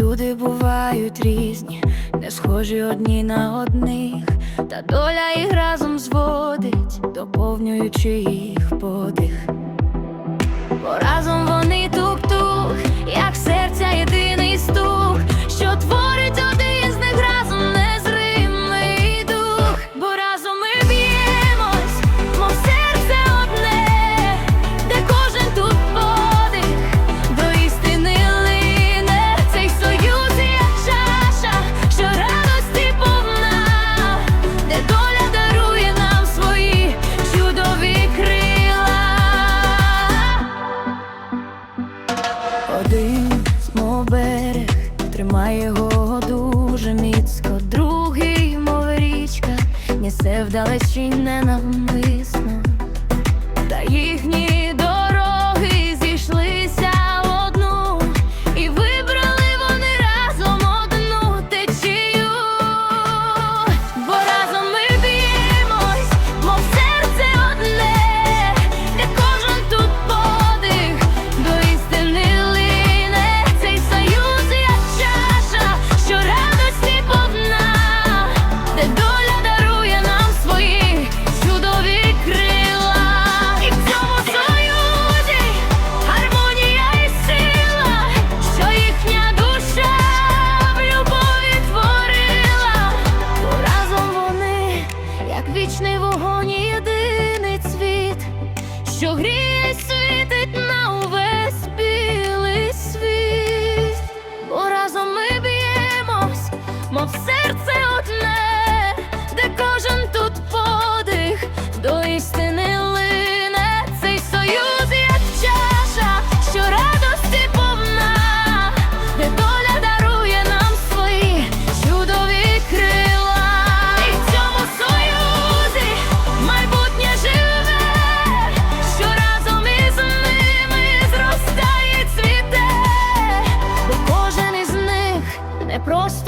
Люди бувають різні, не схожі одні на одних, та доля їх разом зводить, доповнюючи їх подих. Бо разом його дуже міцко, другий, мов річка, несе вдалечінь ненавмисно, та їхні. що гріє світить на увесь білий світ, бо разом ми б'ємось, мов. Просто